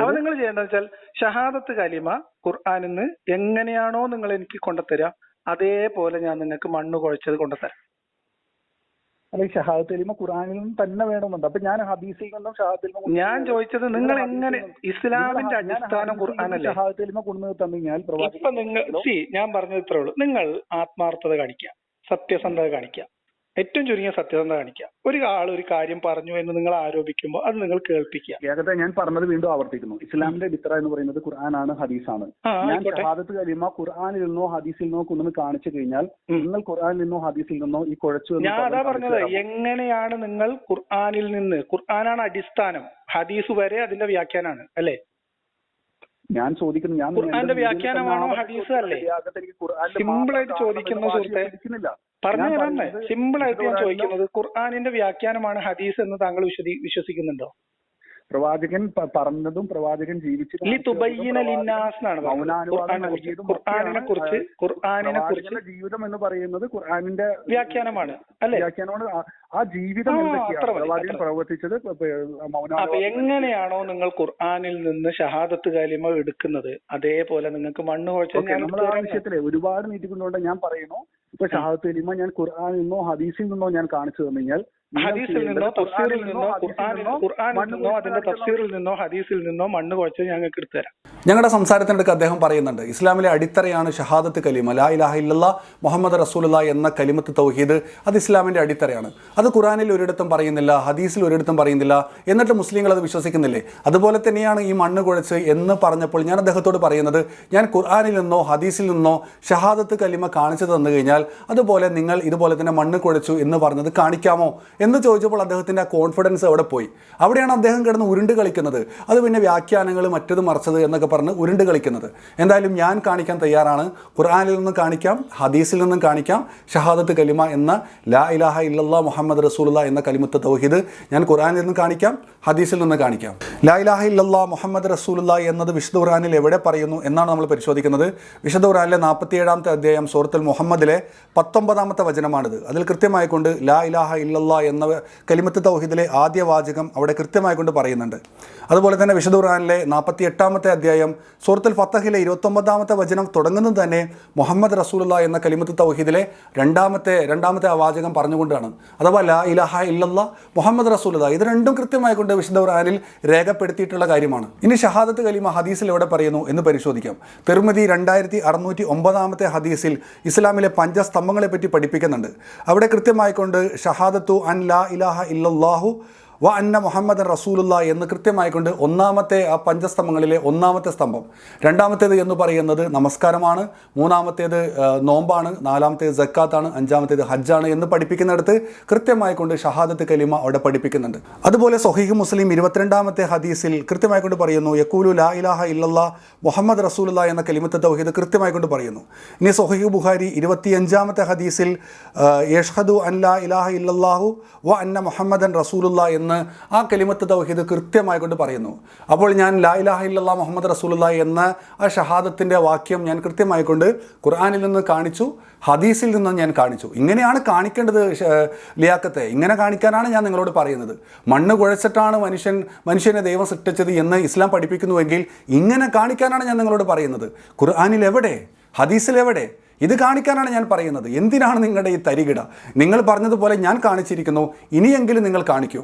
അപ്പൊ നിങ്ങൾ ചെയ്യേണ്ടത് വെച്ചാൽ ഷഹാദത്ത് കലിമ ഖുർആനിൽ നിന്ന് എങ്ങനെയാണോ നിങ്ങൾ എനിക്ക് കൊണ്ടുതരിക അതേപോലെ ഞാൻ നിങ്ങൾക്ക് മണ്ണ് കുഴച്ചത് കൊണ്ടുതരാം. ഷഹാദത്ത് കലിമ തന്നെ വേണമെന്നുണ്ട്. അപ്പൊ ഞാൻ ഹദീസിൽ നിന്നും ഷഹാദത്തിൽ ഞാൻ ചോദിച്ചത് നിങ്ങൾ എങ്ങനെ ഇസ്ലാമിന്റെ അടിസ്ഥാനം ഖുർആനല്ലേ ഷഹാദത്ത് കലിമ ഇപ്പൊ നിങ്ങൾ സി ഞാൻ പറഞ്ഞത് ഇത്രേ ഉള്ളൂ. നിങ്ങൾ ആത്മാർത്ഥത കാണിക്കുക സത്യസന്ധത കാണിക്കുക. ഏറ്റവും ചുരുങ്ങിയ സത്യസന്ധത കാണിക്കുക? ഒരു ആൾ ഒരു കാര്യം പറഞ്ഞു എന്ന് നിങ്ങൾ ആരോപിക്കുമ്പോൾ അത് നിങ്ങൾ കേൾപ്പിക്കുക. ഏകദേശം ഞാൻ പറഞ്ഞത് വീണ്ടും ആവർത്തിക്കുന്നു. ഇസ്ലാമിന്റെ ബിത്ര എന്ന് പറയുന്നത് ഖുർആനാണ് ഹദീസാണ്. ഞാൻ ഷഹാദത്ത് കലിമ ഖുർആനിൽ നിന്നോ ഹദീസിൽ നിന്നോ കൊണ്ടുവന്ന് കാണിച്ചു കഴിഞ്ഞാൽ നിങ്ങൾ ഖുർആനിൽ നിന്നോ ഹദീസിൽ നിന്നോ ഈ കുഴച്ചു ഞാൻ അതാ പറഞ്ഞത് എങ്ങനെയാണ് നിങ്ങൾ ഖുർആനിൽ നിന്ന് ഖുർആനാണ് അടിസ്ഥാനം ഹദീസ് വരെ അതിന്റെ വ്യാഖ്യാനാണ് അല്ലേ? ഞാൻ ചോദിക്കുന്നു ഞാൻ ഖുർആന്റെ വ്യാഖ്യാനമാണോ ഹദീസ് അല്ലേ? സിമ്പിൾ ആയിട്ട് ചോദിക്കുന്ന സുഹൃത്തേ. പറഞ്ഞു തരാമേ സിമ്പിൾ ആയിട്ട് ഞാൻ ചോദിക്കുന്നത് ഖുർആാനിന്റെ വ്യാഖ്യാനമാണ് ഹദീസ് എന്ന് താങ്കൾ വിശ്വസി വിശ്വസിക്കുന്നുണ്ടോ? പ്രവാചകൻ പറഞ്ഞതും പ്രവാചകൻ ഖുർആനിനെ കുറിച്ച് ഖുർആനിനെ കുറിച്ച് ജീവിതം എന്ന് പറയുന്നത് ഖുർആാനിന്റെ വ്യാഖ്യാനമാണ് അല്ലേ? വ്യാഖ്യാനമാണ്. ആ- ജീവിതം പ്രവാചകൻ. പ്രവർത്തിച്ചത് എങ്ങനെയാണോ നിങ്ങൾ ഖുർആാനിൽ നിന്ന് ഷഹാദത്ത് കാലിമ എടുക്കുന്നത്? അതേപോലെ നിങ്ങൾക്ക് മണ്ണ് കുഴച്ചു നമ്മൾ ആ. വിഷയത്തിലെ ഒരുപാട് നീട്ടിക്കൊണ്ടുകൊണ്ട് ഞാൻ പറയുന്നു. ഇപ്പൊ ഷഹാദത്ത് കലീമ ഞാൻ ഖുർആനിൽ നിന്നോ ഹദീസിൽ നിന്നോ ഞാൻ കാണിച്ചു തന്നു കഴിഞ്ഞാൽ ഹദീസിൽ നിന്നോ തഫ്സീറിൽ നിന്നോ ഖുർആനിൽ നിന്നോ ഖുർആനിൽ നിന്നോ അതിന്റെ തഫ്സീറിൽ നിന്നോ ഹദീസിൽ നിന്നോ മണ്ണ് കുഴച്ച് ഞങ്ങൾക്ക് എടുത്തു തരാം. ഞങ്ങളുടെ സംസാരത്തിനിടയ്ക്ക് അദ്ദേഹം പറയുന്നുണ്ട് ഇസ്ലാമിലെ അടിത്തറയാണ് ഷഹാദത്ത് കലിമ ലാ ഇലാഹ ഇല്ലല്ലാ മുഹമ്മദ് റസൂലുള്ള എന്ന കലിമത്ത് തൗഹീദ് അത് ഇസ്ലാമിന്റെ അടിത്തറയാണ്. അത് ഖുറാനിൽ ഒരിടത്തും പറയുന്നില്ല ഹദീസിൽ ഒരിടത്തും പറയുന്നില്ല എന്നിട്ട് മുസ്ലിങ്ങൾ അത് വിശ്വസിക്കുന്നില്ലേ? അതുപോലെ തന്നെയാണ് ഈ മണ്ണ് കുഴച്ച് എന്ന് പറഞ്ഞപ്പോൾ ഞാൻ അദ്ദേഹത്തോട് പറയുന്നത് ഞാൻ ഖുർആനിൽ നിന്നോ ഹദീസിൽ നിന്നോ ഷഹാദത്ത് കലിമ കാണിച്ചു തന്നു കഴിഞ്ഞാൽ അതുപോലെ നിങ്ങൾ ഇതുപോലെ തന്നെ മണ്ണ് കുഴച്ചു എന്ന് പറഞ്ഞത് കാണിക്കാമോ? എന്ന് ചോദിച്ചപ്പോൾ അദ്ദേഹത്തിന്റെ ആ കോൺഫിഡൻസ് അവിടെ പോയി. അവിടെയാണ് അദ്ദേഹം കിടന്ന് ഉരുണ്ട് കളിക്കുന്നത്. അത് പിന്നെ വ്യാഖ്യാനങ്ങൾ മറ്റത് മറിച്ചത് എന്നൊക്കെ പറഞ്ഞ് ഉരുണ്ട് കളിക്കുന്നത്. എന്തായാലും ഞാൻ കാണിക്കാൻ തയ്യാറാണ്. ഖുർആാനിൽ നിന്നും കാണിക്കാം ഹദീസിൽ നിന്നും കാണിക്കാം. ഷഹാദത്ത് കലിമ എന്ന ലാ ഇലാഹ ഇല്ലല്ലാ മുഹമ്മദ് റസൂലുള്ള എന്ന കലിമത്ത് തൗഹീദ് ഞാൻ ഖുർആനിൽ നിന്ന് കാണിക്കാം ഹദീസിൽ നിന്ന് കാണിക്കാം. ലാ ഇലാഹ ഇല്ലല്ലാ മുഹമ്മദ് റസൂലുള്ള എന്നത് വിശുദ്ധ ഖുറാനിൽ എവിടെ പറയുന്നു എന്നാണ് നമ്മൾ പരിശോധിക്കുന്നത്. വിശുദ്ധ ഖുർആനിലെ നാൽപ്പത്തിയേഴാമത്തെ അധ്യായം സൂറത്തുൽ മുഹമ്മദിലെ പത്തൊമ്പതാമത്തെ വചനമാണിത്. അതിൽ കൃത്യമായിക്കൊണ്ട് ലാ ഇലാഹ ഇല്ലല്ലാ എന്ന കലിമത്ത് തൗഹീദിലെ ആദ്യ വാചകം അവിടെ കൃത്യമായിക്കൊണ്ട് പറയുന്നുണ്ട്. അതുപോലെ തന്നെ വിശുദ്ധ ഖുറാനിലെ നാൽപ്പത്തി എട്ടാമത്തെ അധ്യായം സൂറത്തുൽ ഫത്തഹിലെ ഇരുപത്തൊമ്പതാമത്തെ വചനം തുടങ്ങുന്നത് തന്നെ മുഹമ്മദ് റസൂലുള്ള എന്ന കലിമത്ത് തൗഹീദിലെ രണ്ടാമത്തെ രണ്ടാമത്തെ ആ വാചകം പറഞ്ഞുകൊണ്ടാണ്. അഥവാ ലാ ഇലാഹ ഇല്ലല്ലാ മുഹമ്മദ് റസൂലുള്ള ഇത് രണ്ടും കൃത്യമായിക്കൊണ്ട് വിശുദ്ധ ഖുർആനിൽ രേഖപ്പെടുത്തിയിട്ടുള്ള കാര്യമാണ്. ഇനി ഷഹാദത്ത് കലിമ ഹദീസിൽ എവിടെ പറയുന്നു എന്ന് പരിശോധിക്കാം. തിരുമതി രണ്ടായിരത്തി അറുന്നൂറ്റി ഒമ്പതാമത്തെ ഹദീസിൽ ഇസ്ലാമിലെ പഞ്ചസ്തംഭങ്ങളെ പറ്റി പഠിപ്പിക്കുന്നുണ്ട്. അവിടെ കൃത്യമായിക്കൊണ്ട് ഷഹാദത്തു അൻ ലാ ഇലാഹ ഇല്ലല്ലാഹു വ അന്ന മുഹമ്മദ് റസൂലുള്ള എന്ന് കൃത്യമായിക്കൊണ്ട് ഒന്നാമത്തെ ആ പഞ്ചസ്തംഭങ്ങളിലെ ഒന്നാമത്തെ സ്തംഭം. രണ്ടാമത്തേത് എന്ന് പറയുന്നത് നമസ്കാരമാണ്. മൂന്നാമത്തേത് നോമ്പാണ്. നാലാമത്തേത് ജക്കാത്താണ് അഞ്ചാമത്തേത് ഹജ്ജാണ് എന്ന് പഠിപ്പിക്കുന്നിടത്ത് കൃത്യമായിക്കൊണ്ട് ഷഹാദത്ത് കലിമ അവിടെ പഠിപ്പിക്കുന്നുണ്ട്. അതുപോലെ സൊഹീഹ് മുസ്ലിം ഇരുപത്തിരണ്ടാമത്തെ ഹദീസിൽ കൃത്യമായിക്കൊണ്ട് പറയുന്നു യക്കൂലു ലാ ഇലാഹ ഇല്ലല്ലാ മുഹമ്മദ് റസൂലുള്ള എന്ന കലിമത്തെ തൗഹീദ് കൃത്യമായിക്കൊണ്ട് പറയുന്നു. ഇനി സൊഹീഹ് ബുഹാരി ഇരുപത്തിയഞ്ചാമത്തെ ഹദീസിൽ യഷ്ഹദു അൻ ലാ ഇലാഹ ഇല്ലല്ലാഹു വ അന്ന മുഹമ്മദൻ റസൂലുള്ള എന്ന് ആ കലിമത്ത് തൗഹീദ് കൃത്യമായി കൊണ്ട് പറയുന്നു. അപ്പോൾ ഞാൻ ലാ ഇലാഹ മുഹമ്മദ് റസൂലുള്ള എന്ന ആ ഷഹാദത്തിന്റെ വാക്യം ഞാൻ കൃത്യമായി കൊണ്ട് ഖുർആനിൽ നിന്ന് കാണിച്ചു ഹദീസിൽ നിന്ന് ഞാൻ കാണിച്ചു. ഇങ്ങനെയാണ് കാണിക്കേണ്ടത് ലിയാക്കത്തെ ഇങ്ങനെ കാണിക്കാനാണ് ഞാൻ നിങ്ങളോട് പറയുന്നത്. മണ്ണ് കുഴച്ചിട്ടാണ് മനുഷ്യൻ മനുഷ്യനെ ദൈവം സൃഷ്ടിച്ചത് എന്ന് ഇസ്ലാം പഠിപ്പിക്കുന്നുവെങ്കിൽ ഇങ്ങനെ കാണിക്കാനാണ് ഞാൻ നിങ്ങളോട് പറയുന്നത്. ഖുർആാനിൽ എവിടെ? ഹദീസിൽ എവിടെ? ഇത് കാണിക്കാനാണ് ഞാൻ പറയുന്നത്. എന്തിനാണ് നിങ്ങളുടെ ഈ തരികിട? നിങ്ങൾ പറഞ്ഞതുപോലെ ഞാൻ കാണിച്ചിരിക്കുന്നു. ഇനിയെങ്കിലും നിങ്ങൾ കാണിക്കൂ.